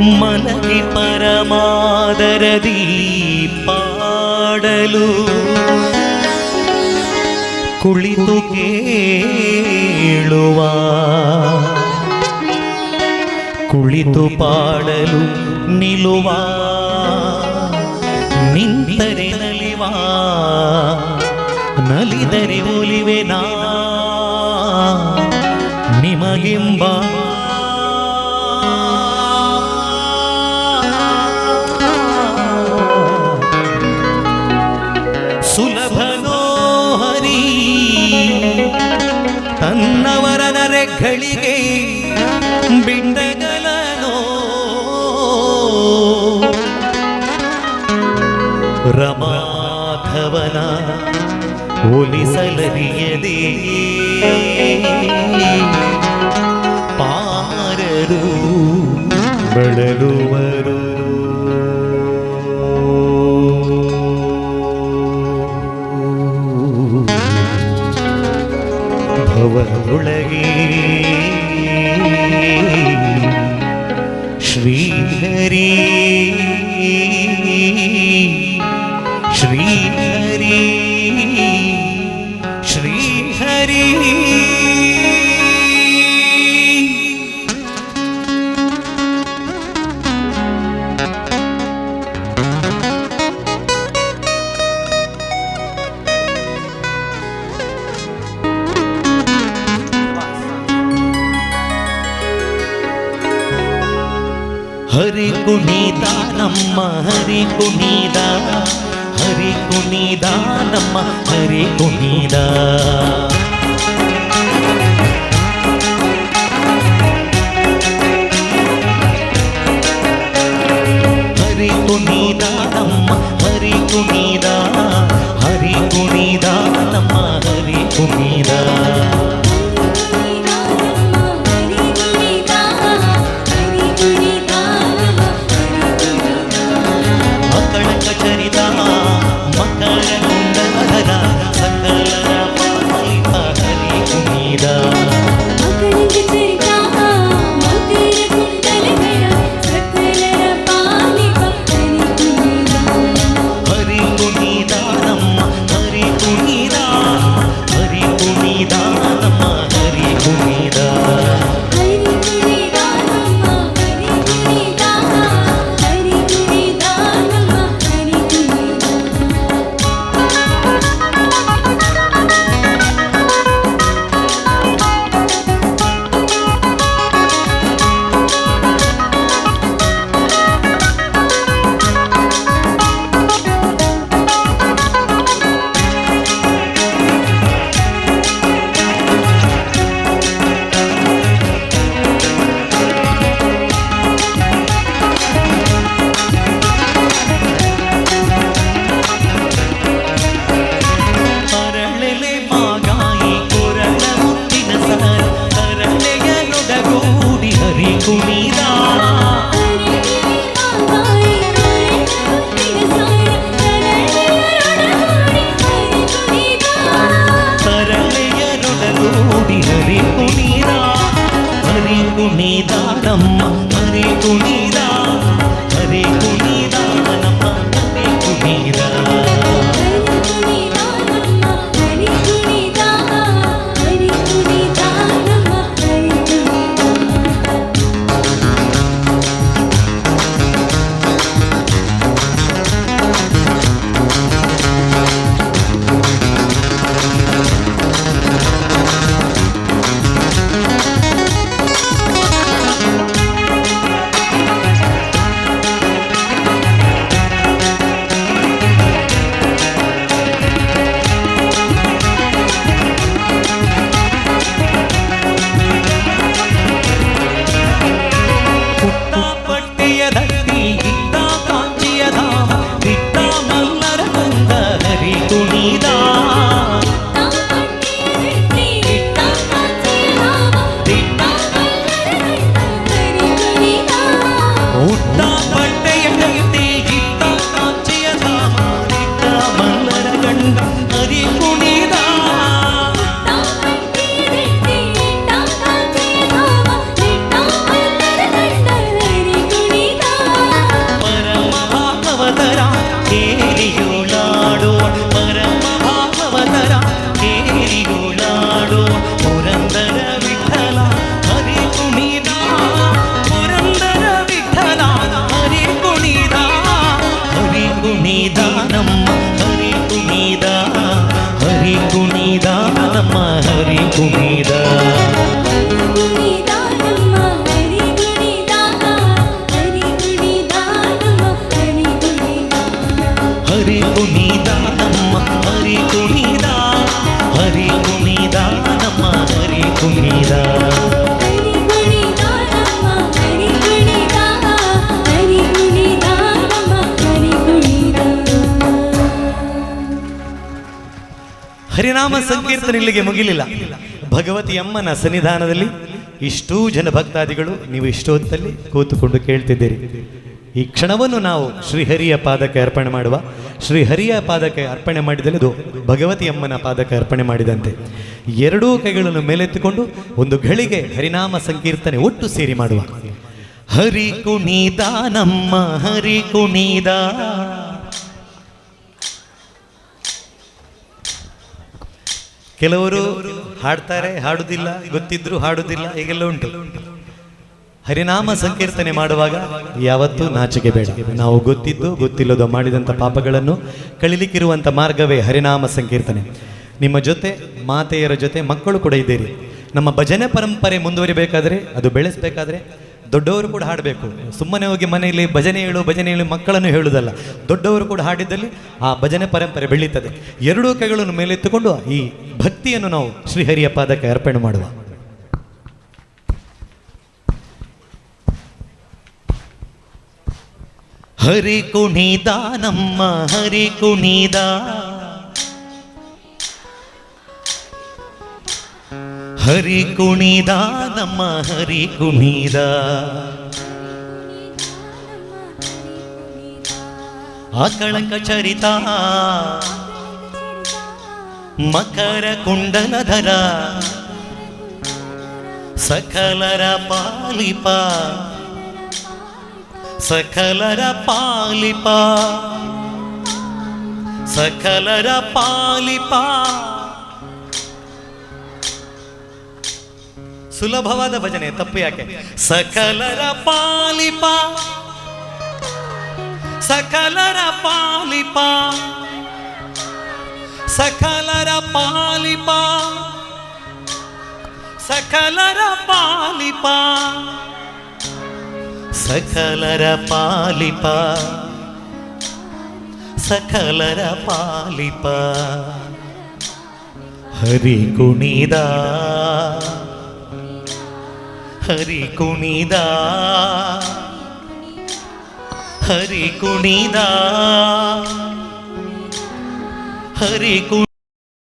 ಮನಗೆ ಪರಮಾದರದಿ ಪಾಡಲು ಕುಳಿತು ಕೇಳುವ. ಕುಳಿತು ಪಾಡಲು ನಿಲ್ಲುವ ನಿಂತರೆ ನಲಿವ. ನಲಿದರೆ ಒಲಿವೆ ನಾ ನಿಮಗೆಂಬ ನರೆಗಳಿಗೆ ಬಿಂಡಗಲನೋ ರಮಾಧವನ ಒಲಿಸಲರಿಯದೆ ಪಾರರು ಬಳಲುವರು ಭವದೊಳಗೆ मेरी ಹರಿ ಕುಣಿದ ನಮ್ಮ ಹರಿ ಕುಣಿದ ಹರಿ ಕುಣಿದ ನಮ್ಮ ಹರಿ ಕುಣಿದ ಹರಿ ಕುಣಿದ ನಮ್ಮ ಹರಿ ಕುಣಿದ ಹರಿ ಕುಣಿದ ನಮ್ಮ ಕುಣಿದ ಹರಿ ಕುಣಿದ ನಮ್ಮ ಹರಿ ಕುಣಿದ ಹರಿ ಕುಣಿದ ನಮ್ಮ ಹರಿ ಕುಣಿದ ಹರಿನಾಮ ಸಂಕೀರ್ತನೆ ಇಲ್ಲಿಗೆ ಮುಗಿಲಿಲ್ಲ. ಭಗವತಿ ಅಮ್ಮನ ಸನ್ನಿಧಾನದಲ್ಲಿ ಇಷ್ಟೂ ಜನ ಭಕ್ತಾದಿಗಳು ನೀವು ಇಷ್ಟೊತ್ತಲ್ಲಿ ಕೂತುಕೊಂಡು ಕೇಳ್ತಿದ್ದೀರಿ. ಈ ಕ್ಷಣವನ್ನು ನಾವು ಶ್ರೀಹರಿಯ ಪಾದಕ್ಕೆ ಅರ್ಪಣೆ ಮಾಡುವ. ಶ್ರೀಹರಿಯ ಪಾದಕ್ಕೆ ಅರ್ಪಣೆ ಮಾಡಿದಲ್ಲಿ ಅದು ಭಗವತಿ ಅಮ್ಮನ ಪಾದಕ್ಕೆ ಅರ್ಪಣೆ ಮಾಡಿದಂತೆ. ಎರಡೂ ಕೈಗಳನ್ನು ಮೇಲೆತ್ತಿಕೊಂಡು ಒಂದು ಘಳಿಗೆ ಹರಿನಾಮ ಸಂಕೀರ್ತನೆ ಒಟ್ಟು ಸೇರಿ ಮಾಡುವ. ಹರಿ ಕುಣಿದ ನಮ್ಮ ಹರಿ ಕುಣಿದ ಕೆಲವರು ಹಾಡ್ತಾರೆ, ಹಾಡುದಿಲ್ಲ, ಗೊತ್ತಿದ್ರು ಹಾಡುದಿಲ್ಲ, ಹೀಗೆಲ್ಲ ಉಂಟು. ಹರಿನಾಮ ಸಂಕೀರ್ತನೆ ಮಾಡುವಾಗ ಯಾವತ್ತೂ ನಾಚಿಕೆ ಬೇಡ. ನಾವು ಗೊತ್ತಿದ್ದು, ಗೊತ್ತಿಲ್ಲದೋ ಮಾಡಿದಂಥ ಪಾಪಗಳನ್ನು ಕಳಿಲಿಕ್ಕಿರುವಂಥ ಮಾರ್ಗವೇ ಹರಿನಾಮ ಸಂಕೀರ್ತನೆ. ನಿಮ್ಮ ಜೊತೆ, ಮಾತೆಯರ ಜೊತೆ ಮಕ್ಕಳು ಕೂಡ ಇದ್ದೀರಿ. ನಮ್ಮ ಭಜನೆ ಪರಂಪರೆ ಮುಂದುವರಿಬೇಕಾದ್ರೆ, ಅದು ಬೆಳೆಸಬೇಕಾದ್ರೆ ದೊಡ್ಡವರು ಕೂಡ ಹಾಡಬೇಕು. ಸುಮ್ಮನೆ ಹೋಗಿ ಮನೆಯಲ್ಲಿ ಭಜನೆ ಹೇಳು ಭಜನೆ ಹೇಳು ಮಕ್ಕಳನ್ನು ಹೇಳುವುದಲ್ಲ ದೊಡ್ಡವರು ಕೂಡ ಹಾಡಿದ್ದಲ್ಲಿ ಆ ಭಜನೆ ಪರಂಪರೆ ಬೆಳೀತದೆ. ಎರಡೂ ಕೈಗಳನ್ನು ಮೇಲೆತ್ತುಕೊಂಡು ಈ ಭಕ್ತಿಯನ್ನು ನಾವು ಶ್ರೀಹರಿಯ ಪಾದಕ್ಕೆ ಅರ್ಪಣೆ ಮಾಡುವ. ಹರಿ ಕುಣಿದ ನಮ್ಮ, ಹರಿ ಕುಣಿದ ಹರಿ ಕುಣಿದ ನಮ್ಮ ಹರಿ ಕುಣಿದ ಆಕಳಕ ಚರಿತ ಮಕರ ಕುಂಡಲಧರ ಸಕಲರ ಪಾಲಿಪ ಸಕಲರ ಪಾಲಿಪ ಸಕಲರ ಪಾಲಿಪ ಸುಲಭವಾದ ಭಜನೆ, ತಪ್ಪು ಯಾಕೆ? ಸಕಲರ ಪಾಲಿಪ ಸಕಲರ ಪಾಲಿಪ ಸಕಲರ ಪಾಲಿಪ ಸಕಲರ ಪಾಲಿಪ ಸಕಲರ ಪಾಲಿಪ ಸಕಲರ ಪಾಲಿಪ. ಹರಿ ಕುಣಿದ ಹರಿ ಕುಣಿದ. ಹರಿ ಕುಣಿದ. ಹರಿ ಕು